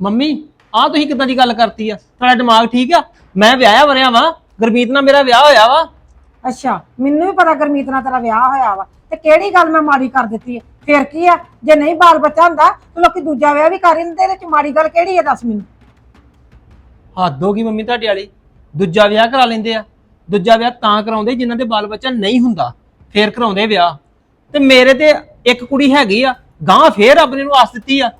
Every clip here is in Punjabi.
ਮੰਮੀ ਆਹ ਤੁਸੀਂ ਕਿੱਦਾਂ ਦੀ ਗੱਲ ਕਰਤੀ ਆ? ਤੁਹਾਡਾ ਦਿਮਾਗ ਠੀਕ ਆ? ਮੈਂ ਵਿਆਹਿਆ ਵਰਿਆ ਵਾਂ। ਗੁਰਮੀਤ ਨਾਲ ਮੇਰਾ ਵਿਆਹ ਹੋਇਆ ਵਾ। ਅੱਛਾ ਮੈਨੂੰ ਵੀ ਪਤਾ ਗਰਮੀਤ ਨਾਲ ਤੇਰਾ ਵਿਆਹ ਹੋਇਆ ਵਾ। ਤੇ ਕਿਹੜੀ ਗੱਲ ਮੈਂ ਮਾੜੀ ਕਰ ਦਿੱਤੀ ਹੈ ਫੇਰ ਕੀ ਆ? ਜੇ ਨਹੀਂ ਬਾਲ ਬੱਚਾ ਹੁੰਦਾ ਤੇ ਲੋਕੀ ਦੂਜਾ ਵਿਆਹ ਵੀ ਕਰ ਦਿੰਦੇ ਇਹਦੇ ਚ ਮਾੜੀ ਗੱਲ ਕਿਹੜੀ ਹੈ ਦੱਸ ਮੈਨੂੰ? ਹੱਦ ਹੋ ਗਈ ਮੰਮੀ ਤੁਹਾਡੇ ਵਾਲੀ। ਦੂਜਾ ਵਿਆਹ ਕਰਾ ਲੈਂਦੇ ਆ। ਦੂਜਾ ਵਿਆਹ ਤਾਂ ਕਰਾਉਂਦੇ ਜਿਨ੍ਹਾਂ ਦੇ ਬਾਲ ਬੱਚਾ ਨਹੀਂ ਹੁੰਦਾ। ਫੇਰ ਕਰਾਉਂਦੇ ਵਿਆਹ। ਤੇ ਮੇਰੇ ਤੇ ਇੱਕ ਕੁੜੀ ਹੈਗੀ ਆ ਗਾਂ ਫੇਰ ਰੱਬ ਨੇ ਨੂੰ ਆਸ ਦਿੱਤੀ ਆ।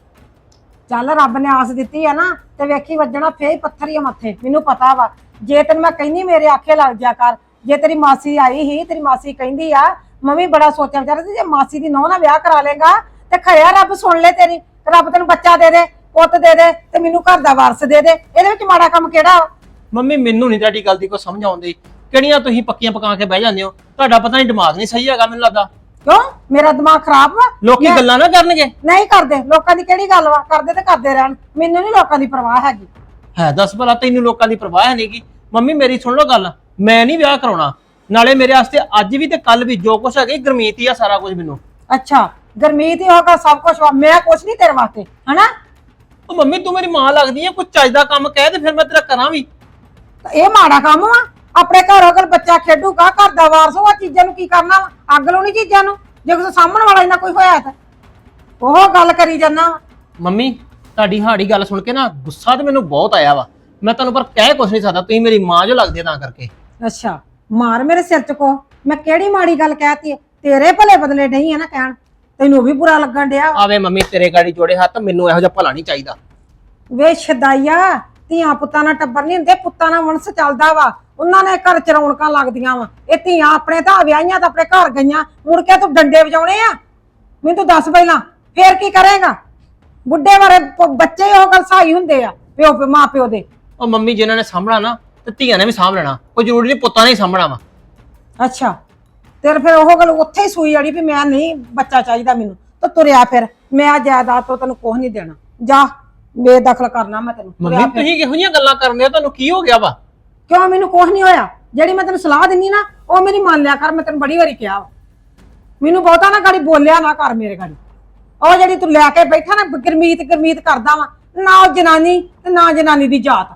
ਚੱਲ ਰੱਬ ਨੇ ਆਸ ਦਿੱਤੀ ਆ ਨਾ ਤੇ ਵੇਖੀ ਵੱਜਣਾ ਫੇਰ ਹੀ ਪੱਥਰ ਹੀ ਆ ਮੱਥੇ। ਮੈਨੂੰ ਪਤਾ ਵਾ। ਜੇ ਤੈਨੂੰ ਮੈਂ ਕਹਿੰਦੀ ਮੇਰੇ ਆਖੇ ਲੱਗ ਜਾ ਕਰ, ਜੇ ਤੇਰੀ ਮਾਸੀ ਆਈ ਹੀ ਤੇਰੀ ਮਾਸੀ ਕਹਿੰਦੀ ਆ ਮੰਮੀ ਬੜਾ ਸੋਚਿਆ ਵਿਚਾਰਾ ਸੀ, ਜੇ ਮਾਸੀ ਦੀ ਨੌਂ ਨਾਲ ਵਿਆਹ ਕਰਾ ਲੇਗਾ ਤੇ ਖਰਿਆ ਰੱਬ ਸੁਣ ਲੈ ਤੇਰੀ ਰੱਬ ਤੈਨੂੰ ਬੱਚਾ ਦੇ ਦੇ, ਪੁੱਤ ਦੇ ਦੇ, ਤੇ ਮੈਨੂੰ ਘਰ ਦਾ ਵਾਰਸ ਦੇ ਦੇ। ਇਹਦੇ ਵਿੱਚ ਮਾੜਾ ਕੰਮ ਕਿਹੜਾ ਵਾ? ਮੰਮੀ, ਮੈਨੂੰ ਨਹੀਂ ਤੁਹਾਡੀ ਗੱਲ ਦੀ ਕੋਈ ਸਮਝ ਆਉਂਦੀ। ਕਿਹੜੀਆਂ ਤੁਸੀਂ ਪੱਕੀਆਂ ਪਕਾ ਕੇ ਬਹਿ ਜਾਂਦੇ ਹੋ? ਤੁਹਾਡਾ ਪਤਾ ਨਹੀਂ ਦਿਮਾਗ ਨਹੀਂ ਸਹੀ ਹੈਗਾ ਮੈਨੂੰ ਲੱਗਦਾ। ਕਿਉਂ? ਮੇਰਾ ਦਿਮਾਗ ਖਰਾਬ ਵਾ? ਲੋਕੀ ਮੈਂ- ਗੱਲਾਂ ਨਾ ਕਰਨਗੇ। ਨਹੀਂ ਕਰਦੇ। ਲੋਕਾਂ ਦੀ ਕਿਹੜੀ ਗੱਲ ਵਾ? ਕਰਦੇ ਤੇ ਕਰਦੇ ਰਹਿਣ। ਮੈਨੂੰ ਨਹੀਂ ਲੋਕਾਂ ਦੀ ਪਰਵਾਹ ਹੈਗੀ। ਹੈ ਦੱਸ ਭਲਾ ਤੈਨੂੰ ਲੋਕਾਂ ਦੀ ਪਰਵਾਹ ਹੈ ਨਹੀਂਗੀ ਮੰਮੀ ਮੇਰੀ ਸੁਣ ਲਓ ਗੱਲ। ਮੈਂ ਨਹੀਂ ਵਿਆਹ ਕਰਾਉਣਾ। ਨਾਲੇ ਮੇਰੇ ਵਾਸਤੇ ਅੱਜ ਵੀ ਤੇ ਕੱਲ ਵੀ ਜੋ ਕੁਛ ਹੈਗਾ ਗਰਮੀਤ ਹੀ ਆ ਸਾਰਾ ਕੁਝ ਮੈਨੂੰ। ਅੱਛਾ ਗਰਮੀਤ ਹੀ ਹੋਗਾ ਸਭ ਕੁਝ ਵਾ। ਮੈਂ ਕੁਝ ਨਹੀਂ ਤੇਰੇ ਵਾਸਤੇ ਹਨਾ? ਉਹ ਮੰਮੀ ਤੂੰ ਮੇਰੀ ਮਾਂ ਲੱਗਦੀ ਆ ਕੋਈ ਚੱਜ ਦਾ ਕੰਮ ਕਹਿ ਤੇ ਫਿਰ ਮੈਂ ਤੇਰਾ ਕਰਾਂ ਵੀ। ਤਾਂ ਇਹ ਮਾੜਾ ਕੰਮ ਵਾ। ਆਪਣੇ ਘਰ ਅਗਰ ਬੱਚਾ ਖੇਡੂਗਾ ਘਰ ਦਾ ਵਾਰਸ ਉਹ ਚੀਜ਼ਾਂ ਨੂੰ ਕੀ ਕਰਨਾ ਵਾ? ਅੱਗ ਲਾਉਣੀ ਚੀਜ਼ਾਂ ਨੂੰ? ਜੇ ਕੋਈ ਸਾਹਮਣ ਵਾਲਾ ਇਹਨਾਂ ਕੋਈ ਹੋਇਆ ਤਾਂ। ਉਹ ਗੱਲ ਕਰੀ ਜਾਂਦਾ ਮੰਮੀ ਤੁਹਾਡੀ ਹਾੜੀ ਗੱਲ ਸੁਣ ਕੇ ਨਾ ਗੁੱਸਾ ਤੇ ਮੈਨੂੰ ਬਹੁਤ ਆਇਆ ਵਾ। ਮੈਂ ਤੁਹਾਨੂੰ ਪਰ ਕਹਿ ਕੁਛ ਨਹੀਂ ਸਕਦਾ ਤੁਸੀਂ ਮੇਰੀ ਮਾਂ ਜੋ ਲੱਗਦੀ ਤਾਂ ਕਰਕੇ। ਅੱਛਾ ਮਾਰ ਮੇਰੇ ਸਿਰ ਚ ਕੋ। ਮੈਂ ਕਿਹੜੀ ਮਾੜੀ ਗੱਲ ਕਹਿਤੀ ਤੇਰੇ ਭਲੇ ਬਦਲੇ ਨਹੀਂ ਹੈ ਨਾ ਕਹਿਣ। ਤੈਨੂੰ ਵੀ ਬੁਰਾ ਲੱਗਣ ਡਿਆ। ਆਵੇ ਮੰਮੀ ਤੇਰੇ ਗਾੜੀ ਜੋੜੇ ਹੱਥ ਮੈਨੂੰ ਇਹੋ ਜਿਹਾ ਭਲਾ ਨਹੀਂ ਚਾਹੀਦਾ। ਵੇ ਸ਼ਦਾਈਆ ਧੀਆਂ ਪੁੱਤਾਂ ਨਾਲ ਟੱਬਰ ਨਹੀਂ ਹੁੰਦੇ ਪੁੱਤਾਂ ਨਾਲ ਵੰਸ ਚੱਲਦਾ ਵਾ। ਉਹਨਾਂ ਨੇ ਘਰ ਚ ਰੌਣਕਾਂ ਲੱਗਦੀਆਂ ਵਾ। ਇਹ ਧੀਆਂ ਆਪਣੇ ਤਾਂ ਵਿਆਹੀਆਂ ਤਾਂ ਆਪਣੇ ਘਰ ਗਈਆਂ ਮੁੜ ਕੇ ਤੂੰ ਡੰਡੇ ਵਜਾਉਣੇ ਆ? ਮੈਨੂੰ ਤੂੰ ਦੱਸ ਪਹਿਲਾਂ ਫੇਰ ਕੀ ਕਰੇਗਾ? ਬੁੱਢੇ ਵਾਰੇ ਪ- ਬੱਚੇ ਉਹ ਗੱਲ ਸਹਾਈ ਹੁੰਦੇ ਆ ਪਿਓ ਪਿਓ ਮਾਂ ਪਿਓ ਦੇ। ਉਹ ਮੰਮੀ ਜਿਨ੍ਹਾਂ ਨੇ ਸਾਂਭਣਾ ਨਾ ਤੇ ਧੀਆਂ ਨੇ ਵੀ ਸਾਂਭ ਲੈਣਾ। ਕੋਈ ਜ਼ਰੂਰੀ ਨਹੀਂ ਪੁੱਤਾਂ ਨੇ ਹੀ ਸਾਂਭਣਾ ਵਾ। ਅੱਛਾ ਤੇਰੇ ਫਿਰ ਉਹ ਗੱਲ ਉੱਥੇ ਹੀ ਸੂਈ ਅੜੀ ਵੀ ਮੈਂ ਨਹੀਂ ਬੱਚਾ ਚਾਹੀਦਾ ਮੈਨੂੰ। ਤਾਂ ਤੁਰਿਆ ਫਿਰ ਮੈਂ ਜਾਇਦਾਦ ਤੋਂ ਤੈਨੂੰ ਕੁਝ ਨਹੀਂ ਦੇਣਾ। ਜਾ। ਬੇਦਖਲ ਕਰਨਾ ਮੈਂ ਤੈਨੂੰ। ਤੁਰਿਆ ਮੰਮੀ ਫਿਰ ਤੁਸੀਂ ਕਿਹੋ ਜਿਹੀਆਂ ਗੱਲਾਂ ਕਰਦੇ ਹੋ? ਤੁਹਾਨੂੰ ਕੀ ਹੋ ਗਿਆ ਵਾ? ਕਿਉਂ ਮੈਨੂੰ ਕੁਝ ਨਹੀਂ ਹੋਇਆ? ਜਿਹੜੀ ਮੈਂ ਤੈਨੂੰ ਸਲਾਹ ਦਿੰਨੀ ਨਾ ਉਹ ਮੇਰੀ ਮੰਨ ਲਿਆ ਕਰ ਮੈਂ ਤੈਨੂੰ ਬੜੀ ਵਾਰੀ ਕਿਹਾ ਵਾ। ਮੈਨੂੰ ਬਹੁਤਾ ਨਾ ਗਾੜੀ ਬੋਲਿਆ ਨਾ ਕਰ ਮੇਰੇ ਗਾੜੀ। ਉਹ ਜਿਹੜੀ ਤੂੰ ਲੈ ਕੇ ਬੈਠਾ ਨਾ ਗਰਮੀਤ ਗਰਮੀਤ ਕਰਦਾ ਵਾ ਨਾ ਉਹ ਜਨਾਨੀ ਤੇ ਨਾ ਜਨਾਨੀ ਦੀ ਜਾਤ।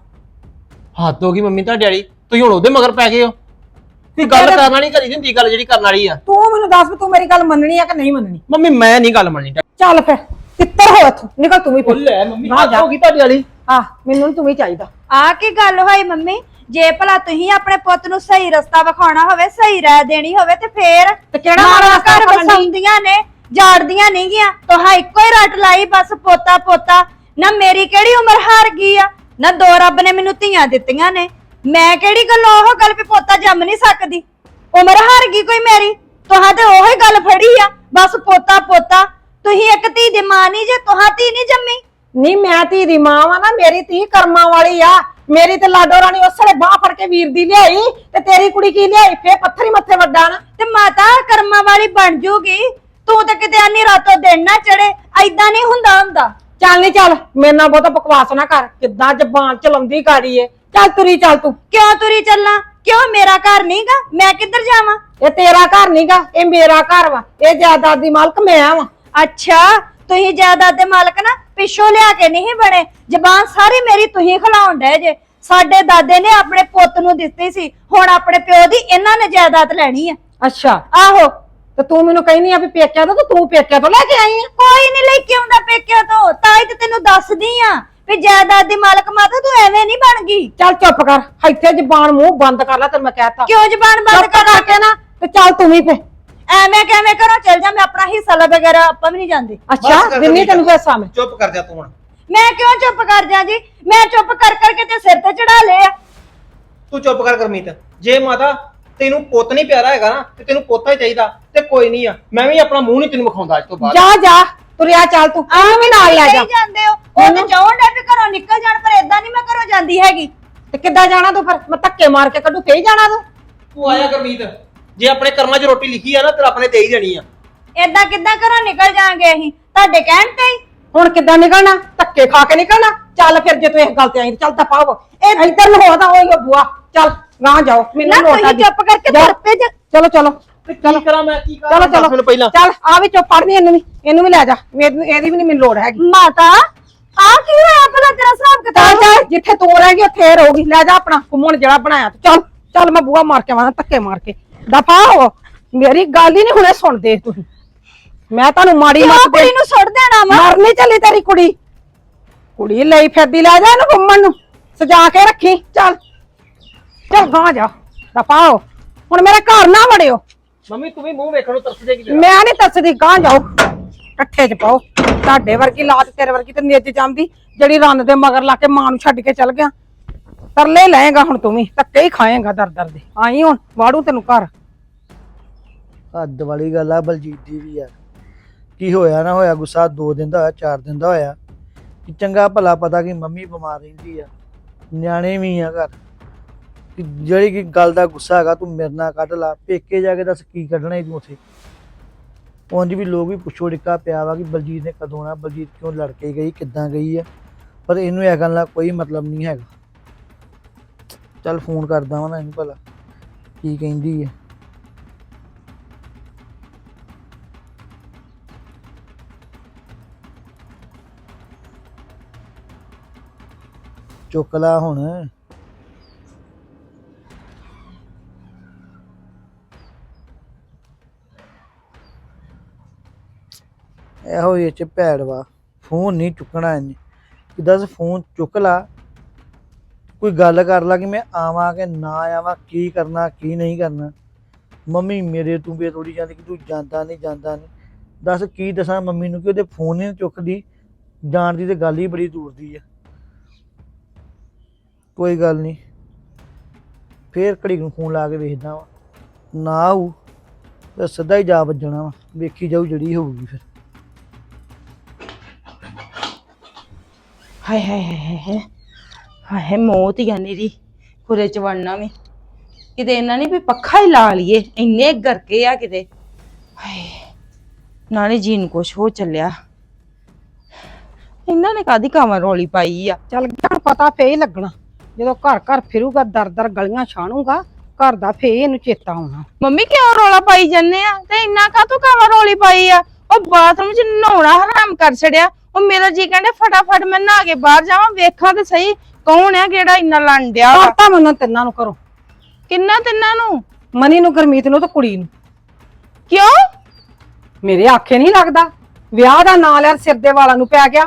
ਹੱਦ ਹੋ ਗਈ ਮੰਮੀ ਤੁਹਾਡੇ ਵਾਲੀ। ਤੁਸੀਂ ਹੁਣ ਉਹਦੇ ਮਗਰ ਪੈ ਗਏ ਹੋ। ਕੋਈ ਗੱਲ ਕਰਨ ਵਾਲੀ ਘਰੀ ਦੀ ਹੁੰਦੀ ਗੱਲ ਜਿਹੜੀ ਕਰਨ ਵਾਲੀ ਆ। ਤੂੰ ਮੈਨੂੰ ਦੱਸ ਵੀ ਤੂੰ ਮੇਰੀ ਗੱਲ ਮੰਨਣੀ ਆ ਕਿ ਨਹੀਂ ਮੰਨਣੀ? ਮੰਮੀ ਮੈਂ ਨਹੀਂ ਗੱਲ ਮੰਨਣੀ। ਚੱਲ ਫਿਰ। ਤਿੱਤਰ ਹੋ ਇੱਥੋਂ। ਨਿਕਲ ਤੂੰ ਵੀ ਲੈ ਮੰਮੀ ਹੱਦ ਜਾ। ਹੋ ਗਈ ਤੁਹਾਡੇ ਵਾਲੀ। ਆ ਮੈਨੂੰ ਨੀ ਤੂੰ ਵੀ ਚਾਹੀਦਾ। ਆ ਕੀ ਗੱਲ ਹੋਈ ਮੰਮੀ? ਜੇ ਭਲਾ ਤੁਸੀਂ ਆਪਣੇ ਪੁੱਤ ਨੂੰ ਸਹੀ ਰਸਤਾ ਵਿਖਾਉਣਾ ਹੋਵੇ ਸਹੀ ਰਾਹ ਦੇਣੀ ਹੋਵੇ ਤੇ ਫੇਰ ਤੇ ਕਿਹੜਾ ਰਸਤਾ ਘਰ ਵਿਖਾਉਣ? ਡਈ? ਵਸਾਉਂਦੀਆਂ ਨੇ ਜਾੜਦੀਆਂ ਨਹੀਂ ਗਿਆ। ਤੁਹਾਂ ਇੱਕੋ ਹੀ ਰੱਟ ਲਾਈ ਬਸ ਪੋਤਾ ਪੋਤਾ। ਨਾ ਮੇਰੀ ਕਿਹੜੀ ਉਮਰ ਹਾਰ ਗਈ ਆ? ਨਾ ਦੋ ਰੱਬ ਨੇ ਮੈਨੂੰ ਧੀਆਂ ਦਿੱਤੀਆਂ ਨੇ। ਮੈਂ ਕਿਹੜੀ ਗੱਲ ਉਹ ਗੱਲ ਵੀ ਪੋਤਾ ਜੰਮ ਨਹੀਂ ਸਕਦੀ? ਉਮਰ ਹਾਰ ਗਈ ਕੋਈ ਮੇਰੀ? ਤੁਹਾਂ ਤੇ ਉਹੀ ਗੱਲ ਫੜੀ ਆ। ਬਸ ਪੋਤਾ ਪੋਤਾ। ਤੁਸੀਂ ਇੱਕ ਧੀ ਦੀ ਮਾਂ ਨਹੀਂ ਜੇ ਤੁਹਾਂ ਧੀ ਨਹੀਂ ਜੰਮੀ? ਨਹੀਂ ਮੈਂ ਧੀ ਦੀ ਮਾਂ ਵਾਂ ਨਾ ਮੇਰੀ ਧੀ ਕਰਮਾਂ ਵਾਲੀ ਆ। ਮੇਰੀ ਤੇ ਲਾਡੋ ਰਾਣੀ ਉਸਲੇ ਬਾਹ ਫੜ ਕੇ ਵੀਰ ਦੀ ਲਿਆਈ ਤੇ ਤੇਰੀ ਕੁੜੀ ਕੀ ਲਿਆਈ? ਫੇ ਪੱਥਰੀ ਮੱਥੇ ਵੱਡਾ ਨਾ। ਤੇ ਮਾਤਾ ਕਰਮਾਂ ਵਾਲੀ ਬਣ ਜੂਗੀ। ਤੂੰ ਤਾਂ ਕਿਤੇ ਆਨੀ ਰਾਤੋਂ ਦਿਨ ਨਾ ਚੜੇ ਐਦਾਂ ਨਹੀਂ ਹੁੰਦਾ ਹੁੰਦਾ। ਚੱਲ ਨਹੀਂ ਚੱਲ ਮੇਰੇ ਨਾਲ ਬਹੁਤਾ ਬਕਵਾਸ ਨਾ ਕਰ। ਕਿੱਦਾਂ ਜ਼ਬਾਨ ਚਲਾਉਂਦੀ ਗਾੜੀ ਏ। ਚੱਲ ਤੁਰੀ ਚੱਲ ਤੂੰ। ਕਿਉਂ ਤੁਰੀ ਚੱਲਾਂ? ਕਿਉਂ ਮੇਰਾ ਘਰ ਨਹੀਂਗਾ ਮੈਂ ਕਿੱਧਰ ਜਾਵਾਂ? ਇਹ ਤੇਰਾ ਘਰ ਨਹੀਂਗਾ ਇਹ ਮੇਰਾ ਘਰ ਵਾ। ਇਹ ਜਾਇਦਾਦ ਦੀ ਮਾਲਕ ਮੈਂ ਵਾਂ। ਅੱਛਾ ਤੁਸੀਂ ਜਾਇਦਾਦ ਦੇ ਮਾਲਕ ਨਾ ਪਿੱਛੋਂ ਲਿਆ ਕੇ ਨਹੀਂ ਬਣੇ। ਜ਼ਬਾਨ ਸਾਰੀ ਮੇਰੀ ਤੁਸੀਂ ਖਲਾਉਣ ਡਏ ਜੇ। ਸਾਡੇ ਦਾਦੇ ਨੇ ਆਪਣੇ ਪੁੱਤ ਨੂੰ ਦਿੱਤੀ ਸੀ। ਹੁਣ ਆਪਣੇ ਪਿਓ ਦੀ ਇਹਨਾਂ ਨੇ ਜਾਇਦਾਦ ਲੈਣੀ ਆ। ਅੱਛਾ। ਆਹੋ। ਤੇ ਤੂੰ ਮੈਨੂੰ ਕਹਿੰਦੀ ਆ ਵੀ ਪੇਕਿਆ ਤੋਂ ਤੇ ਤੂੰ ਪੇਕਿਆ ਤੋਂ ਲੈ ਕੇ ਆਈ ਆ? ਕੋਈ ਨਹੀਂ ਲੈ ਕੇ ਆਉਂਦਾ ਪੇਕਿਆਂ ਤੋਂ। ਤਾਂ ਹੀ ਤੇ ਤੈਨੂੰ ਦੱਸਦੀ ਆ ਵੀ ਜਾਇਦਾਦ ਦੀ ਮਾਲਕ ਮਾਤਾ ਤੂੰ ਐਵੇਂ ਨਹੀਂ ਬਣ ਗਈ। ਚੱਲ ਚੁੱਪ ਕਰ। ਇੱਥੇ ਜ਼ਬਾਨ ਮੂੰਹ ਬੰਦ ਕਰ ਲੈ ਤੈਨੂੰ ਮੈਂ ਕਹਿਤਾ। ਕਿਉਂ ਜ਼ਬਾਨ ਬੰਦ ਚੁੱਪ ਕਰ ਕਰਕੇ ਨਾ ਤੇ ਚੱਲ ਤੂੰ ਵੀ ਫੇ ਐਵੇਂ ਕਿਵੇਂ ਕਰੋ ਚੱਲ ਜਾ ਮੈਂ ਆਪਣਾ ਹਿੱਸਾ ਲੈ ਵਗੈਰਾ ਆਪਾਂ ਵੀ ਨਹੀਂ ਜਾਂਦੇ। ਅੱਛਾ ਕਰ ਦਿੰਨੀ ਤੈਨੂੰ ਹਿੱਸਾ ਮੈਂ? ਚੁੱਪ ਕਰ ਜਾ ਤੂੰ ਹੁਣ। ਮੈਂ ਕਿਉਂ ਚੁੱਪ ਕਰ ਜਾ ਜੀ? ਮੈਂ ਚੁੱਪ ਕਰ ਕਰਕੇ ਤੇ ਸਿਰ ਤੇ ਚੜਾ ਲਿਆ। ਤੂੰ ਚੁੱਪ ਕਰ ਗਰਮੀਤ ਜੇ ਮਾਤਾ ਤੈਨੂੰ ਪੁੱਤ ਨਹੀਂ ਪਿਆਰਾ ਹੈਗਾ ਨਾ ਤੇ ਤੈਨੂੰ ਪੋਤਾ ਹੀ ਚਾਹੀਦਾ ਤੇ ਕੋਈ ਨਹੀਂ ਆ। ਮੈਂ ਵੀ ਆਪਣਾ ਮੂੰਹ ਨਹੀਂ ਤੈਨੂੰ ਵਿਖਾਉਂਦਾ ਅੱਜ ਤੋਂ ਬਾਅਦ। ਜਾ ਜਾ ਤੁਰਿਆ ਚੱਲ ਤੂੰ। ਆ ਵੀ ਨਾਲ ਲੈ ਜਾ। ਨਹੀਂ ਜਾਂਦੇ ਹੋ? ਉਹ ਤੇ ਚਾਹਣ ਡੇ ਵੀ ਘਰੋਂ ਨਿਕਲ ਜਾਣ ਪਰ ਏਦਾਂ ਨਹੀਂ ਮੈਂ ਘਰੋਂ ਜਾਂਦੀ ਹੈਗੀ। ਤੇ ਕਿੱਦਾਂ ਜਾਣਾ ਤੂੰ ਫਿਰ? ਮੈਂ ਧੱਕੇ ਮਾਰ ਕੇ ਕੱਢੂ ਫੇਰ ਜਾਣਾ ਤੂੰ? ਤੂੰ ਆਇਆ ਗਰਮੀਤ ਜੇ ਆਪਣੇ ਕਰਮਾਂ 'ਚ ਰੋਟੀ ਲਿਖੀ ਆ ਨਾ ਤੇ ਰੱਬ ਨੇ ਦੇ ਹੀ ਦੇਣੀ ਆ। ਏਦਾਂ ਕਿੱਦਾਂ ਘਰੋਂ ਨਿਕਲ ਜਾਾਂਗੇ ਅਸੀਂ? ਤੁਹਾਡੇ ਕਹਿਣ ਤੇ ਹੀ। ਹੁਣ ਕਿੱਦਾਂ ਨਿਕਲਣਾ? ਧੱਕੇ ਖਾ ਕੇ ਨਿਕਲਣਾ? ਚੱਲ ਫਿਰ ਜੇ ਤੂੰ ਇਸ ਗੱਲ ਤੇ ਆਈ ਤੇ ਚੱਲ ਤਾਂ ਪਾਵ ਇਹ ਇੱਧਰ ਨੂੰ ਹੋਦਾ ਹੋਈ ਬੁਆ। ਚੱਲ ਗਾਂ ਜਾਓ। ਨਾ ਮੈਨੂੰ ਲੋਟਾ ਤੁਸੀਂ ਦੀ ਚੁੱਪ ਕਰਕੇ ਜਾ। ਤੁਰ ਪਏ ਜੇ ਚਲੋ ਚਲੋ। ਤੇ ਕੀ ਕਰਾਂ ਮੈਂ? ਕੀ ਕਰਾਂ ਚਲੋ ਦੱਸ ਚਲੋ। ਪਹਿਲਾਂ? ਚੱਲ ਆ ਵੀ ਚੁੱਪ ਪੜਨੀ ਇਹਨੂੰ ਵੀ। ਇਹਨੂੰ ਵੀ ਲੈ ਜਾ। ਮੈਨੂੰ ਇਹਦੀ ਵੀ ਨਹੀਂ ਮੈਨੂੰ ਲੋੜ ਹੈਗੀ। ਮਾਤਾ ਆ ਕੀ ਹੋਇਆ? ਭਲਾ ਤੇਰਾ ਹਿਸਾਬ ਚੱਲ ਕਿਤਾਬ? ਜਾ ਜਿੱਥੇ ਤੂੰ ਰਹੇਂਗੀ ਉੱਥੇ ਇਹ ਰਹੂਗੀ। ਲੈ ਜਾ ਆਪਣਾ। ਘੁੰਮਣ ਜਿਹੜਾ ਬਣਾਇਆ। ਤੂੰ ਚੱਲ ਚੱਲ ਮੈਂ ਬੂਆ ਮਾਰ ਕੇ ਆਵਾਂ ਧੱਕੇ ਮਾਰ ਕੇ। ਦਫਾ ਹੋ। ਮੇਰੀ ਗੱਲ ਹੀ ਨਹੀਂ ਹੁਣੇ ਸੁਣਦੇ ਤੁਸੀਂ। ਮੈਂ ਤੁਹਾਨੂੰ ਮਾੜੀ ਮੱਤ ਕੁੜੀ ਨੂੰ ਸੁੱਟ ਦੇਣਾ ਵਾ? ਮਰਨੀ ਚੱਲੀ ਤੇਰੀ ਕੁੜੀ। ਕੁੜੀ ਲਈ ਫਿਰਦੀ ਲੈ ਜਾ ਇਹਨੂੰ ਘੁੰਮਣ ਨੂੰ। ਸਜਾ ਕੇ ਰੱਖੀ। ਚੱਲ। ਚੱਲ ਗਾਂ ਜਾ। ਦਫਾ ਹੋ। ਹੁਣ ਮੇਰੇ ਘਰ ਨਾ ਵੜਿਓ। ਮੰਮੀ ਤੂੰ ਵੀ ਮੂੰਹ ਵੇਖਣ ਨੂੰ ਤਰਸ ਜਾਏਗੀ ਮੈਂ ਨਹੀਂ ਤਰਸਦੀ। ਗਾਂ ਜਾਓ। ਇਕੱਠੇ ਚ ਪਾਓ। ਤੁਹਾਡੇ ਵਰਗੀ ਲਾਤ ਤੇਰੇ ਵਰਗੀ ਤੇ ਨਿੱਜ ਜਾਂਦੀ। ਜਿਹੜੀ ਰੰਨ ਦੇ ਮਗਰ ਲਾ ਕੇ ਮਾਂ ਨੂੰ ਛੱਡ ਕੇ ਚਲ ਗਿਆ। ਤਰਲੇ ਲਏਗਾ ਹੁਣ ਤੂੰ ਵੀ, ਧੱਕੇ ਹੀ ਖਾਏਗਾ ਦਰ ਦਰ ਦੇ। ਆਈ ਹੁਣ, ਵਾੜੂ ਤੈਨੂੰ ਘਰ। ਹੱਦ ਵਾਲੀ ਗੱਲ ਆ ਬਲਜੀਤ ਦੀ ਵੀ ਯਾਰ। ਕੀ ਹੋਇਆ ਨਾ ਹੋਇਆ, ਗੁੱਸਾ 2 ਦਿਨ ਦਾ ਹੋਇਆ 4 ਦਿਨ ਦਾ ਹੋਇਆ। ਕਿ ਚੰਗਾ ਭਲਾ ਪਤਾ ਕਿ ਮੰਮੀ ਬਿਮਾਰ ਰਹਿੰਦੀ ਆ, ਨਿਆਣੇ ਵੀ ਆ ਘਰ। ਕਿ ਜਿਹੜੀ ਕਿ ਗੱਲ ਦਾ ਗੁੱਸਾ ਹੈਗਾ, ਤੂੰ ਮੇਰੇ ਨਾਲ ਕੱਢ ਲਾ, ਪੇਕੇ ਜਾ ਕੇ ਦੱਸ ਕੀ ਕੱਢਣਾ ਈ ਤੂੰ ਉੱਥੇ। ਉਂਝ ਵੀ ਲੋਕ ਵੀ ਪੁੱਛੋ ਡਿੱਕਾ ਪਿਆ ਵਾ ਕਿ ਬਲਜੀਤ ਨੇ ਕਦੋਂ ਆਉਣਾ, ਬਲਜੀਤ ਕਿਉਂ ਲੜ ਕੇ ਗਈ, ਕਿੱਦਾਂ ਗਈ ਆ। ਪਰ ਇਹਨੂੰ ਇਹ ਗੱਲ ਦਾ ਕੋਈ ਮਤਲਬ ਨਹੀਂ ਹੈਗਾ। ਚੱਲ ਫੋਨ ਕਰਦਾ ਵਾਂ ਨਾ ਭਲਾ, ਕੀ ਕਹਿੰਦੀ ਹੈ ਚੁੱਕ ਲਾ ਹੁਣ। ਇਹੋ ਇਹ ਚ ਭੈੜ ਵਾ, ਫੋਨ ਨਹੀਂ ਚੁੱਕਣਾ ਇਹਨੇ। ਕਿ ਦੱਸ ਫੋਨ ਚੁੱਕ ਲਾ। ਕੋਈ ਗੱਲ ਕਰ ਲਾ ਕਿ ਮੈਂ ਆਵਾਂ ਕਿ ਨਾ ਆਵਾਂ, ਕੀ ਕਰਨਾ, ਕੀ ਨਹੀਂ ਕਰਨਾ। ਮੰਮੀ ਮੇਰੇ ਤੂੰ ਵੀ ਥੋੜੀ ਜਾਂਦੀ ਕਿ ਤੂੰ ਜਾਂਦਾ ਨਹੀਂ ਜਾਂਦਾ ਨਹੀਂ। ਦੱਸ ਕੀ ਦੱਸਾਂ ਮੰਮੀ ਨੂੰ ਕਿ ਉਹਦੇ ਫੋਨ ਨਹੀਂ ਚੁੱਕਦੀ, ਜਾਣ ਦੀ ਤੇ ਗੱਲ ਹੀ ਬੜੀ ਦੂਰ ਦੀ ਆ। ਕੋਈ ਗੱਲ ਨਹੀਂ। ਫੇਰ ਘੜੀ ਨੂੰ ਫੋਨ ਲਾ ਕੇ ਵੇਖਦਾ ਵਾ। ਨਾ ਆਊ, ਤਾਂ ਸਿੱਧਾ ਹੀ ਜਾ ਵੱਜਣਾ ਵਾ। ਵੇਖੀ ਜਾਊ ਜਿਹੜੀ ਹੋਊਗੀ ਫਿਰ। ਹਾਏ ਹਾਏ ਹਾਏ ਹਾਏ ਹਾਏ। ਹਾਏ ਮੌਤ ਹੀ ਆ ਨੀਰੀ ਖੁਰੇ ਚ ਵੜਨਾ ਵੀ। ਕਿਤੇ ਇਹਨਾਂ ਨੇ ਵੀ ਪੱਖਾ ਹੀ ਲਾ ਲਈਏ ਇੰਨੇ ਗਰਕੇ ਆ ਕਿਤੇ। ਹਾਏ ਨਾਲੇ ਜੀਨ ਕੁਛ ਹੋ ਚੱਲਿਆ। ਇਹਨਾਂ ਨੇ ਕਾਦੀ ਕਾਵਾਂ ਰੋਲੀ ਪਾਈ ਆ? ਚੱਲ ਗਿਆ ਪਤਾ ਫੇ ਹੀ ਲੱਗਣਾ। ਜਦੋਂ ਘਰ ਘਰ ਫਿਰੂਗਾ ਦਰ ਦਰ ਗਲੀਆਂ ਛਾਣੂਗਾ ਘਰ ਦਾ ਫੇ ਇਹਨੂੰ ਚੇਤਾ ਆਉਣਾ। ਮੰਮੀ ਕਿਉਂ ਰੋਲਾ ਪਾਈ ਜੰਨੇ ਆ? ਤੇ ਇੰਨਾ ਕਾਤੋਂ ਕਾਵਾਂ ਰੋਲੀ ਪਾਈ ਆ? ਉਹ ਬਾਥਰੂਮ ਚ ਨਹਾਉਣਾ ਹਰਾਮ ਕਰ ਛੜਿਆ ਉਹ ਮੇਰਾ ਜੀ ਕਹਿੰਦੇ ਫਟਾਫਟ ਮੈਂ ਨਹਾ ਕੇ ਬਾਹਰ ਜਾਵਾਂ ਵੇਖਾਂ ਤੇ ਸਹੀ ਕੌਣ ਆ ਕਿਹੜਾ ਇੰਨਾ ਲੰਨ ਡਿਆ ਵਾ? ਕਰਤਾ ਮੈਨੂੰ ਤਿੰਨਾਂ ਨੂੰ ਕਰੋ। ਕਿੰਨਾ ਤਿੰਨਾਂ ਨੂੰ? ਮਨੀ ਨੂੰ ਗਰਮੀਤ ਨੂੰ ਤੇ ਕੁੜੀ ਨੂੰ। ਕਿਉਂ? ਮੇਰੇ ਆਖੇ ਨਹੀਂ ਲੱਗਦਾ। ਵਿਆਹ ਦਾ ਨਾਂ ਲਿਆ ਸਿਰ ਦੇ ਵਾਲਾਂ ਨੂੰ ਪੈ ਗਿਆ।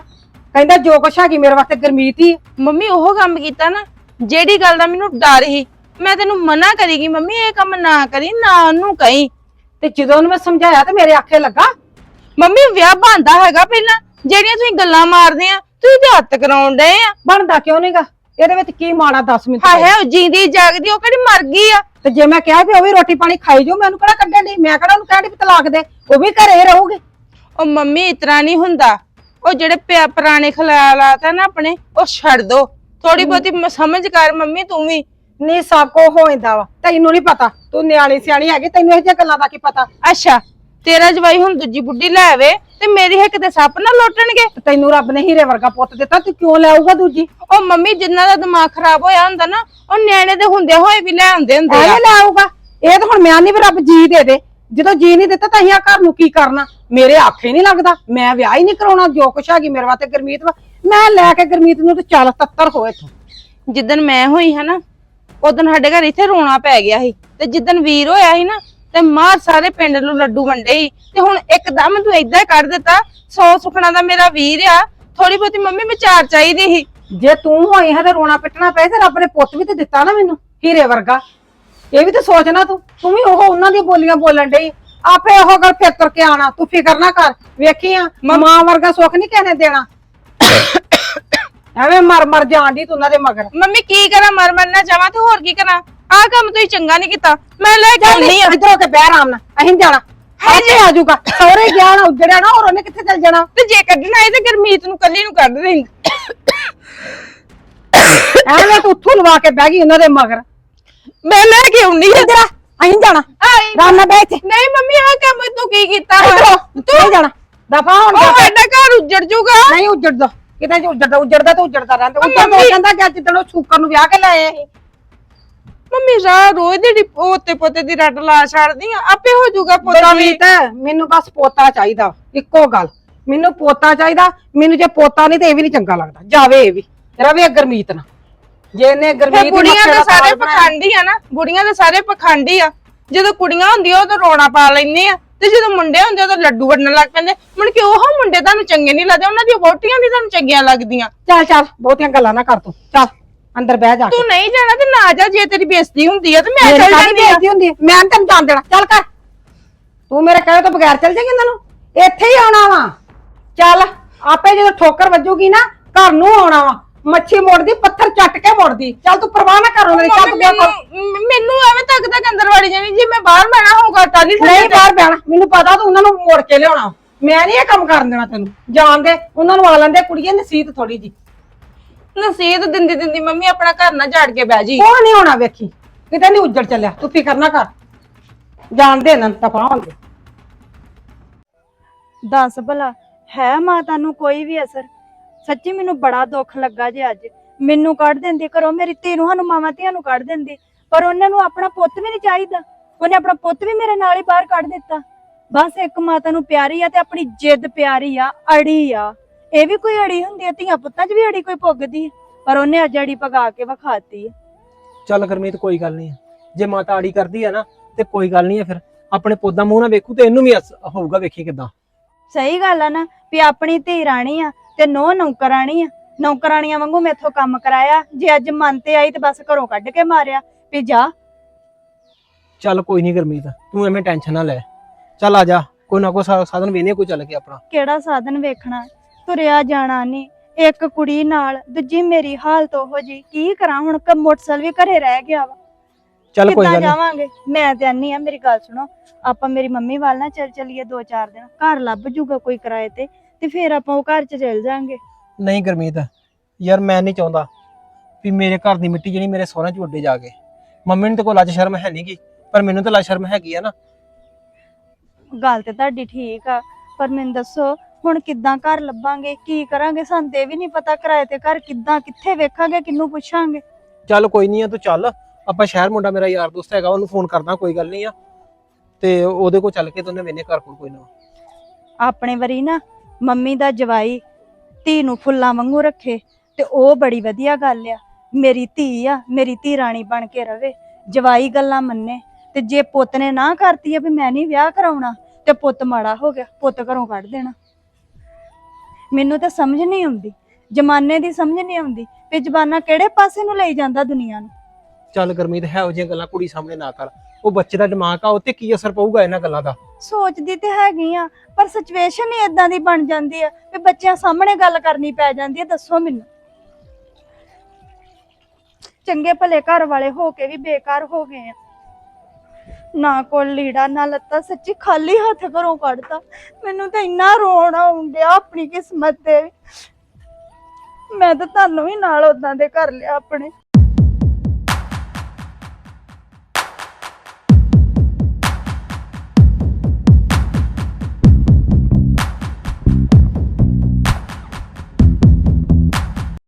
ਕਹਿੰਦਾ ਜੋ ਕੁਛ ਹੈਗੀ ਮੇਰੇ ਵਾਸਤੇ ਗਰਮੀਤ ਹੀ। ਹੈ। ਮੰਮੀ ਉਹ ਕੰਮ ਕੀਤਾ ਨਾ ਜਿਹੜੀ ਗੱਲ ਦਾ ਮੈਨੂੰ ਡਰ ਸੀ ਮੈਂ ਤੈਨੂੰ ਮਨਾ ਕਰੀਗੀ ਮੰਮੀ ਇਹ ਕੰਮ ਨਾ ਕਰੀ ਨਾ ਉਹਨੂੰ ਕਹੀਂ। ਤੇ ਜਦੋਂ ਉਹਨੂੰ ਮੈਂ ਸਮਝਾਇਆ ਤੇ ਮੇਰੇ ਆਖੇ ਲੱਗਾ। ਮੰਮੀ ਵਿਆਹ ਬੰਦਾ ਹੈਗਾ ਪਹਿਲਾਂ। ਜਿਹੜੀਆਂ ਤੁਸੀਂ ਗੱਲਾਂ ਮਾਰਦੇ ਆ ਤੁਸੀਂ ਤੇ ਹੱਥ ਕਰਾਉਣ ਡਏ ਆ। ਬਣਦਾ ਕਿਉਂ ਨਹੀਂਗਾ ਇਹਦੇ ਵਿੱਚ ਕੀ ਮਾੜਾ 10 ਮਿੰਟ ਹਾਏ ਹਾਏ ਉਹ ਜਿੰਦੀ ਜਾਗਦੀ ਉਹ ਕਿਹੜੀ ਮਰ ਗਈ ਆ? ਤੇ ਜੇ ਮੈਂ ਕਿਹਾ ਵੀ ਉਹ ਵੀ ਰੋਟੀ ਪਾਣੀ ਖਾਈ ਜੋ ਮੈਨੂੰ ਕਿਹੜਾ ਕੱਢਣ ਦੀ ਮੈਂ ਕਿਹੜਾ ਉਹਨੂੰ ਕਹਿਣੀ ਵੀ ਤਲਾਕ ਦੇ? ਉਹ ਵੀ ਘਰੇ ਰਹੂਗੀ। ਉਹ ਮੰਮੀ ਇਤਰਾ ਨਹੀਂ ਹੁੰਦਾ। ਉਹ ਜਿਹੜੇ ਪਿਆ- ਪੁਰਾਣੇ ਖਿਆਲਾਤ ਆ ਨਾ ਆਪਣੇ ਉਹ ਛੱਡ ਦੋ। ਥੋੜੀ ਬਹੁਤੀ ਮ- ਸਮਝ ਕਰ ਮੰਮੀ ਤੂੰ ਵੀ। ਨਹੀਂ ਸਭ ਕੋ ਹੋ ਜਾਂਦਾ ਵਾ। ਤੈਨੂੰ ਨਹੀਂ ਪਤਾ। ਤੂੰ ਨਿਆਣੀ ਸਿਆਣੀ ਹੈਗੀ ਤੈਨੂੰ ਇਹ ਜਿਹੀਆਂ ਗੱਲਾਂ ਦਾ ਕੀ ਪਤਾ? ਅੱਛਾ। ਤੇਰਾ ਜਵਾਈ ਹੁਣ ਦੂਜੀ ਬੁੱਢੀ ਲੈ ਆਵੇ ਤੇ ਮੇਰੀ ਹਿੱਕ ਤੇ ਸੱਪ ਨਾ ਲੋਟਣਗੇ। ਤੈਨੂੰ ਰੱਬ ਨੇ ਹੀਰੇ ਵਰਗਾ ਪੁੱਤ ਦਿੱਤਾ ਤੂੰ ਕਿਉਂ ਲਿਆਊਗਾ ਦੂਜੀ? ਉਹ ਮੰਮੀ ਜਿੰਨਾ ਦਾ ਦਿਮਾਗ ਖਰਾਬ ਹੋਇਆ ਹੁੰਦਾ ਨਾ ਉਹ ਨਿਆਣੇ ਦੇ ਹੁੰਦੇ ਹੋਏ ਵੀ ਲੈ ਆਉਂਦੇ ਹੁੰਦੇ ਆ। ਐਵੇਂ ਲਿਆਊਗਾ ਇਹ ਤਾਂ ਹੁਣ ਮੈਂ ਨਹੀਂ ਵੀ ਰੱਬ ਜੀ ਦੇ ਦੇ। ਜਦੋਂ ਜੀ ਨਹੀਂ ਦਿੱਤਾ ਤਾਂ ਅਸੀਂ ਆ ਘਰ ਨੂੰ ਕੀ ਕਰਨਾ? ਮੇਰੇ ਆਖੇ ਨਹੀਂ ਲੱਗਦਾ। ਮੈਂ ਵਿਆਹ ਹੀ ਨਹੀਂ ਕਰਾਉਣਾ ਜੋ ਕੁਛ ਹੈਗੀ ਮੇਰੇ ਵਾਸਤੇ ਗਰਮੀਤ ਵਾ। ਮੈਂ ਲੈ ਕੇ ਗਰਮੀਤ ਨੂੰ ਤੇ ਚੱਲ ਤੱਤਰ ਹੋਏ ਤੂੰ ਜਿੱਦਣ ਮੈਂ ਹੋਈ ਹੈ ਨਾ ਉਦੋਂ ਸਾਡੇ ਘਰ ਇੱਥੇ ਰੋਣਾ ਪੈ ਗਿਆ ਸੀ। ਤੇ ਜਿੱਦਣ ਵੀਰ ਹੋਇਆ ਸੀ ਨਾ ਤੇ ਮਾਰ ਸਾਰੇ ਪਿੰਡ ਨੂੰ ਲੱਡੂ ਵੰਡੇ ਸੀ ਤੇ ਹੁਣ ਇੱਕਦਮ ਤੂੰ ਹੀ ਕੱਢ ਦਿੱਤਾ ਸੌ ਸੁਖਣਾ ਦਾ ਮੇਰਾ ਵੀਰ ਆ ਥੋੜੀ ਬਹੁਤੀ ਮੰਮੀ ਵਿਚਾਰ ਚਾਹੀਦੀ ਸੀ। ਜੇ ਤੂੰ ਹੋਈ ਹੈ ਤੇ ਰੋਣਾ ਪਿੱਟਣਾ ਪਏ ਤੇ ਰੱਬ ਨੇ ਪੁੱਤ ਵੀ ਤੇ ਦਿੱਤਾ ਨਾ ਮੈਨੂੰ ਹੀਰੇ ਵਰਗਾ। ਇਹ ਵੀ ਤੇ ਸੋਚਣਾ ਤੂੰ ਤੂੰ ਵੀ ਉਹ ਉਹਨਾਂ ਦੀਆਂ ਬੋਲੀਆਂ ਬੋਲਣ ਡਈ। ਆਪੇ ਉਹ ਗੱਲ ਫਿਰ ਤੁਰ ਕੇ ਆਣਾ ਤੂੰ ਫਿਕਰ ਨਾ ਕਰ। ਵੇਖੀ ਆ ਮਾਂ ਵਰਗਾ ਸੁੱਖ ਨਹੀਂ ਕਿਸੇ ਨੇ ਦੇਣਾ। ਐਵੇਂ ਮਰ ਮਰ ਜਾਣ ਦੀ ਤੂੰ ਉਹਨਾਂ ਦੇ ਮਗਰ। ਮੰਮੀ ਕੀ ਕਰਾਂ ਮਰ ਮਰਨਾ ਚਾਹਾਂ ਤੇ ਹੋਰ ਕੀ ਕਰਾਂ? ਆਹ ਕੰਮ ਤੁਸੀਂ ਚੰਗਾ ਨਹੀਂ ਕੀਤਾ। ਮੈਂ ਲੈ ਕੇ ਆਉਣੀ ਆ ਇੱਧਰ ਹੋ ਕੇ ਬਹਿ ਆਰਾਮ ਨਾਲ। ਅਸੀਂ ਨੀ ਜਾਣਾ। ਇੱਥੇ ਆ ਜਾਊਗਾ। ਸਹੁਰੇ ਗਿਆ ਨਾ ਉੱਜੜਿਆ ਨਾ ਹੋਰ ਉਹਨੇ ਕਿੱਥੇ ਚੱਲ ਜਾਣਾ? ਤੇ ਜੇ ਕੱਢਣਾ ਹੈ ਤੇ ਗਰਮੀਤ ਨੂੰ ਕੱਲੀ ਨੂੰ ਕੱਢ ਦੇਂਗੇ ਐਵੇਂ ਤੂੰ ਉੱਥੋਂ ਲਵਾ ਕੇ ਬਹਿ ਗਈ ਉਹਨਾਂ ਦੇ ਮਗਰ। ਮੈਂ ਲੈ ਕੇ ਆਉਣੀ ਆ ਇੱਧਰ ਆ ਅਸੀਂ ਨੀ ਜਾਣਾ। ਆਈ। ਆਰਾਮ ਨਾਲ ਬਹਿ ਇੱਥੇ। ਨਹੀਂ ਮੰਮੀ ਆਹ ਕੰਮ ਤੂੰ ਕੀ ਕੀਤਾ ਵਾ? ਹੋ, ਨਹੀਂ ਜਾਣਾ। ਦਫਾ ਹੁਣ ਉਹ। ਸਾਡਾ ਘਰ ਉੱਜੜ ਜਾਊਗਾ। ਨਹੀਂ ਉੱਜੜਦਾ ਕਿਤੇ ਜੇ ਉੱਜੜਦਾ ਉੱਜੜਦਾ ਤਾਂ ਉੱਜੜਦਾ ਰਹਿੰਦਾ। ਉੱਜੜ ਹੋ ਮੰਮੀ- ਜਾਂਦਾ ਕਿ ਜਿੱਦਣ ਉਹ ਸ਼ੂਕਰ ਨੂੰ ਵਿਆਹ ਕੇ ਲਾਏ ਅਸੀਂ ਮੰਮੀ ਰਾ ਰੋਜ਼ ਦੀ ਡਿਪ- ਪੋਤੇ ਪੋਤੇ ਦੀ ਰੱਟ ਲਾ ਛੱਡਦੀ ਆ ਆਪੇ ਹੋ ਜਾਊਗਾ ਪੋਤਾ ਵੀ। ਬਲਜੀਤ ਮੈਨੂੰ ਬਸ ਪੋਤਾ ਚਾਹੀਦਾ ਇੱਕੋ ਗੱਲ। ਮੈਨੂੰ ਪੋਤਾ ਚਾਹੀਦਾ ਮੈਨੂੰ ਜੇ ਪੋਤਾ ਨਹੀਂ ਤੇ ਇਹ ਵੀ ਨਹੀਂ ਚੰਗਾ ਲੱਗਦਾ। ਜਾਵੇ ਇਹ ਵੀ ਰਵੇ ਗਰਮੀਤ ਨਾ। ਜੇ ਇਹਨੇ ਫਿਰ ਗਰਮੀਤ ਮੱਥੇ ਦੇ ਦਾ ਸਾਰੇ ਬਣਾਇਆ- ਪਖੰਡੀ ਆ ਨਾ ਬੁੜੀਆਂ ਦੇ ਸਾਰੇ ਪਖੰਡੀ ਆ। ਜਦੋਂ ਕੁੜੀਆਂ ਹੁੰਦੀਆਂ ਉਹ ਤਾਂ ਰੋਣਾ ਪਾ ਲੈਂਦੇ ਆ। ਤੇ ਜਦੋਂ ਮੁੰਡੇ ਹੁੰਦੇ ਤਾਂ ਲੱਡੂ ਵੜਨ ਲੱਗ ਪੈਂਦੇ। ਮੁੜ ਕੇ ਉਹ ਮੁੰਡੇ ਤੁਹਾਨੂੰ ਚੰਗੇ ਨਹੀਂ ਲੱਗਦੇ ਉਹਨਾਂ ਦੀਆਂ ਵੋਟੀਆਂ ਨਹੀਂ ਤੁਹਾਨੂੰ ਚੰਗੀਆਂ ਲੱਗਦੀਆਂ। ਚੱਲ ਚੱਲ ਬਹੁਤੀਆਂ ਗੱਲਾਂ ਨਾ ਕਰ ਤੂੰ। ਚੱਲ। ਅੰਦਰ ਬਹਿ ਜਾ ਕੇ। ਤੂੰ ਨਹੀਂ ਜਾਣਾ ਤੇ ਨਾ ਜਾ ਜੇ ਤੇਰੀ ਬੇਇੱਜ਼ਤੀ ਹੁੰਦੀ ਆ ਤੇ ਮੈਂ ਮੇਰੀ ਚੱਲ ਜਾਂਦੀ ਆ। ਬੇਇੱਜ਼ਤੀ ਹੁੰਦੀ ਹੈ? ਮੈਂ ਨੀ ਤੈਨੂੰ ਜਾਣ ਦੇਣਾ ਚੱਲ ਕਰ ਤੂੰ ਮੇਰੇ ਕਹੇ ਤੋਂ ਬਗੈਰ ਚੱਲ ਜਾਏਂਗੀ ਇਹਨਾਂ ਨੂੰ? ਇੱਥੇ ਹੀ ਆਉਣਾ ਵਾ। ਚੱਲ ਆਪੇ ਜਦੋਂ ਠੋਕਰ ਵੱਜੂਗੀ ਨਾ ਘਰ ਨੂੰ ਆਉਣਾ ਵਾ। ਮੱਛੀ ਮੋੜਦੀ ਪੱਥਰ ਚੱਟ ਕੇ ਮੋੜਦੀ। ਚੱਲ ਤੂੰ ਪਰਵਾਹ ਨਾ ਕਰ ਦੀ ਚੱਲ ਤੂੰ। ਗਿਆ ਕਰ ਮੈਨੂੰ ਮੈਨੂੰ ਐਵੇਂ ਤੱਕ ਤੱਕ ਅੰਦਰ ਵੜੀ ਜਾਣੀ। ਜੇ ਮੈਂ ਬਾਹਰ ਬੈਣਾ ਹੋਊਗਾ ਤਾਂ ਨਹੀਂ ਨਹੀਂ ਬਾਹਰ ਬਹਿਣਾ। ਮੈਨੂੰ ਪਤਾ ਤੂੰ ਉਹਨਾਂ ਨੂੰ ਮੋੜ ਕੇ ਲਿਆਉਣਾ। ਮੈਂ ਨਹੀਂ ਇਹ ਕੰਮ ਕਰਨ ਦੇਣਾ ਤੈਨੂੰ। ਜਾਣ ਦੇ ਉਹਨਾਂ ਨੂੰ ਆ ਲੈਂਦੇ ਕੁੜੀਏ ਨਸੀਹਤ ਥੋੜੀ ਜੀ ਨਸੀਹਤ ਦਿੰਦੀ ਦਿੰਦੀ ਮੰਮੀ ਆਪਣਾ ਘਰ ਨਾ ਝਾੜ ਕੇ ਬਹਿ ਜੀ। ਕੋਈ ਨਹੀਂ ਹੋਣਾ ਵੇਖੀ। ਕਿਤੇ ਨਹੀਂ ਉੱਜੜ ਚੱਲਿਆ। ਤੂੰ ਫਿਕਰ ਨਾ ਕਰ। ਜਾਣ ਦੇ ਇਹਨਾਂ ਨੂੰ ਤਪਾ ਹੋਣਗੇ। ਦੱਸ ਭਲਾ ਹੈ ਮਾਤਾ ਨੂੰ ਕੋਈ ਵੀ ਅਸਰ? ਸੱਚੀ ਮੈਨੂੰ ਬੜਾ ਦੁੱਖ ਲੱਗਾ ਜੇ ਅੱਜ। ਮੈਨੂੰ ਕੱਢ ਦਿੰਦੀ ਘਰੋਂ ਮੇਰੀ ਧੀ ਨੂੰ ਸਾਨੂੰ ਮਾਵਾਂ ਧੀਆਂ ਨੂੰ ਕੱਢ ਦਿੰਦੀ। ਪਰ ਉਹਨਾਂ ਨੂੰ ਆਪਣਾ ਪੁੱਤ ਵੀ ਨਹੀਂ ਚਾਹੀਦਾ। ਉਹਨੇ ਆਪਣਾ ਪੁੱਤ ਵੀ ਮੇਰੇ ਨਾਲ ਹੀ ਬਾਹਰ ਕੱਢ ਦਿੱਤਾ। ਬਸ ਇੱਕ ਮਾਤਾ ਨੂੰ ਪਿਆਰੀ ਆ ਤੇ ਆਪਣੀ ਜਿੱਦ ਪਿਆਰੀ ਆ ਅੜੀ ਆ। ਇਹ ਵੀ ਕੋਈ ਅੜੀ ਹੁੰਦੀ ਆ ਧੀਆਂ ਪੁੱਤਾਂ 'ਚ ਵੀ ਅੜੀ ਕੋਈ ਪੁੱਗਦੀ ਪਰ ਉਹਨੇ ਅੱਜ ਅੜੀ ਪਗਾ ਕੇ ਵਿਖਾਤੀ ਚੱਲ ਗਰਮੀਤ ਕੋਈ ਗੱਲ ਨਹੀਂ ਜੇ ਮਾਤਾ ਆੜੀ ਕਰਦੀ ਆ ਨਾ ਤੇ ਕੋਈ ਗੱਲ ਨਹੀਂ ਆ ਫਿਰ। ਆਪਣੇ ਪੌਦਾ ਮੂੰਹ ਨਾਲ ਵੇਖੂ ਤੇ ਇਹਨੂੰ ਵੀ ਅਸ- ਹੋਊਗਾ ਵੇਖੀ ਕਿਦਾਂ। ਸਹੀ ਗੱਲ ਆ ਨਾ ਵੀ ਆਪਣੀ ਧੀ ਰਾਣੀ ਆ ਤੇ ਨੋ ਨੌਕਰਾਣੀ ਆ। ਨੌਕਰਾਣੀਆਂ ਵਾਂਗੂ ਮੈਥੋਂ ਕੰਮ ਕਰਾਇਆ ਜੇ ਅੱਜ ਮਨ ਤੇ ਆਈ ਤੇ ਬਸ ਘਰੋਂ ਕੱਢ ਕੇ ਮਾਰਿਆ ਵੀ ਜਾ। ਚੱਲ ਕੋਈ ਨਹੀਂ ਗਰਮੀਤ ਤੂੰ ਐਵੇਂ ਟੈਨਸ਼ਨ ਨਾ ਲੈ। ਚੱਲ ਆ ਜਾ ਕੋਈ ਨਾ ਕੋਈ ਸਾ- ਸਾਧਨ ਵੇਨੇ ਕੋਈ ਚੱਲ ਕੇ ਆਪਣਾ। ਕਿਹੜਾ ਸਾਧਨ ਵੇਖਣਾ? ਤੁਰਿਆ ਜਾਣਾ ਨਹੀਂ ਇੱਕ ਕੁੜੀ ਨਾਲ ਦੂਜੀ ਮੇਰੀ ਹਾਲਤ ਉਹੋ ਜੀ ਕੀ ਕਰਾਂ ਹੁਣ? ਕ ਮੋਟਰਸਾਈਕਲ ਵੀ ਘਰੇ ਰਹਿ ਗਿਆ ਵਾ। ਚੱਲ ਕੋਈ ਕਿੱਦਾਂ ਗੱਲ ਨਹੀਂ ਜਾਵਾਂਗੇ? ਮੈਂ ਤੇ ਆਨੀ ਆ ਮੇਰੀ ਗੱਲ ਸੁਣੋ। ਆਪਾਂ ਮੇਰੀ ਮੰਮੀ ਵੱਲ ਨਾ ਚੱਲ ਚੱਲੀਏ ਦੋ ਚਾਰ ਦਿਨ। ਘਰ ਲੱਭ ਜੂਗਾ ਕੋਈ ਕਿਰਾਏ ਤੇ ਤੇ ਫਿਰ ਆਪਾਂ ਉਹ ਘਰ ਚ ਚੱਲ ਜਾਾਂਗੇ। ਨਹੀਂ ਗਰਮੀਤ ਯਾਰ ਮੈਂ ਨਹੀਂ ਚਾਹੁੰਦਾ ਵੀ ਮੇਰੇ ਘਰ ਦੀ ਮਿੱਟੀ ਜਿਹੜੀ ਮੇਰੇ ਸਹੁਰਿਆਂ ਚ ਉੱਡੇ ਜਾ ਕੇ। ਮੰਮੀ ਨੂੰ ਤੇ ਕੋਈ ਲੱਜ ਸ਼ਰਮ ਹੈ ਨਹੀਂਗੀ ਪਰ ਮੈਨੂੰ ਤਾਂ ਲੱਜ ਸ਼ਰਮ ਹੈਗੀ ਆ ਨਾ। ਗੱਲ ਤੇ ਤੁਹਾਡੀ ਠੀਕ ਆ ਪਰ ਮੈਨੂੰ ਦੱਸੋ ਹੁਣ ਕਿੱਦਾਂ ਘਰ ਲੱਭਾਂਗੇ ਕੀ ਕਰਾਂਗੇ ਸਾਨੂੰ ਤੇ ਵੀ ਨਹੀਂ ਪਤਾ ਕਿਰਾਏ ਤੇ ਘਰ ਕਿੱਦਾਂ ਕਿੱਥੇ ਵੇਖਾਂਗੇ ਕਿੰਨੂੰ ਪੁੱਛਾਂਗੇ। ਚੱਲ ਕੋਈ ਨਹੀਂ ਆ ਤੂੰ ਚੱਲ। ਆਪਾਂ ਸ਼ਹਿਰ ਮੁੰਡਾ ਮੇਰਾ ਯਾਰ ਦੋਸਤ ਹੈਗਾ ਉਹਨੂੰ ਫੋਨ ਕਰਦਾ ਕੋਈ ਗੱਲ ਨਹੀਂ ਆ। ਤੇ ਉਹਦੇ ਕੋਲ ਚੱਲ ਕੇ ਤੇ ਉਹਨੇ ਵੇਨੇ ਘਰ ਕੋਲ ਕੋਈ ਨਾ। ਆਪਣੇ ਵਰੀ ਨਾ ਮੰਮੀ ਦਾ ਜਵਾਈ ਧੀ ਨੂੰ ਫੁੱਲਾਂ ਵਾਂਗੂ ਰੱਖੇ ਤੇ ਉਹ ਬੜੀ ਵਧੀਆ ਗੱਲ ਆ। ਮੇਰੀ ਧੀ ਆ ਮੇਰੀ ਧੀ ਰਾਣੀ ਬਣ ਕੇ ਰਵੇ ਜਵਾਈ ਗੱਲਾਂ ਮੰਨੇ। ਤੇ ਜੇ ਪੁੱਤ ਨੇ ਨਾ ਕਰਤੀ ਆ ਵੀ ਮੈਂ ਨਹੀਂ ਵਿਆਹ ਕਰਾਉਣਾ ਤੇ ਪੁੱਤ ਮਾੜਾ ਹੋ ਗਿਆ ਪੁੱਤ ਘਰੋਂ ਕੱਢ ਦੇਣਾ। ਮੈਨੂੰ ਤਾਂ ਸਮਝ ਨਹੀਂ ਆਉਂਦੀ। ਜਮਾਨੇ ਦੀ ਸਮਝ ਨਹੀਂ ਆਉਂਦੀ ਵੀ ਜ਼ਬਾਨਾਂ ਕਿਹੜੇ ਪਾਸੇ ਨੂੰ ਲਈ ਜਾਂਦਾ ਦੁਨੀਆ ਨੂੰ। ਚੱਲ ਗਰਮੀਤ ਹੈ ਉਹ ਜਿਹੀਆਂ ਗੱਲਾਂ ਕੁੜੀ ਸਾਹਮਣੇ ਨਾ ਕਰ। ਉਹ ਬੱਚੇ ਦਾ ਦਿਮਾਗ ਆ ਉਹ ਤੇ ਕੀ ਅਸਰ ਪਊਗਾ ਇਹਨਾਂ ਗੱਲਾਂ ਦਾ? ਸੋਚਦੀ ਤੇ ਹੈਗੀ ਆ ਪਰ ਸਿਚੁਏਸ਼ਨ ਹੀ ਇਦਾਂ ਦੀ ਬਣ ਜਾਂਦੀ ਆ ਵੀ ਬੱਚਿਆਂ ਸਾਹਮਣੇ ਗੱਲ ਕਰਨੀ ਪੈ ਜਾਂਦੀ ਆ ਦੱਸੋ ਮੈਨੂੰ। ਚੰਗੇ ਭਲੇ ਘਰ ਵਾਲੇ ਹੋ ਕੇ ਵੀ ਬੇਕਾਰ ਹੋ ਗਏ ਆ। ਨਾ ਕੋਲ ਲੀੜਾ, ਨਾ ਲੱਤਾ, ਸੱਚੀ ਖਾਲੀ ਹੱਥ ਘਰੋਂ ਕੱਢਤਾ। ਮੈਨੂੰ ਤਾਂ ਇੰਨਾ ਰੋਣਾ ਆਉਂਦਿਆ ਆਪਣੀ ਕਿਸਮਤ ਤੇ। ਮੈਂ ਤਾਂ ਤੁਹਾਨੂੰ ਵੀ ਨਾਲ ਉਦਾਂ ਦੇ ਕਰ ਲਿਆ ਆਪਣੇ।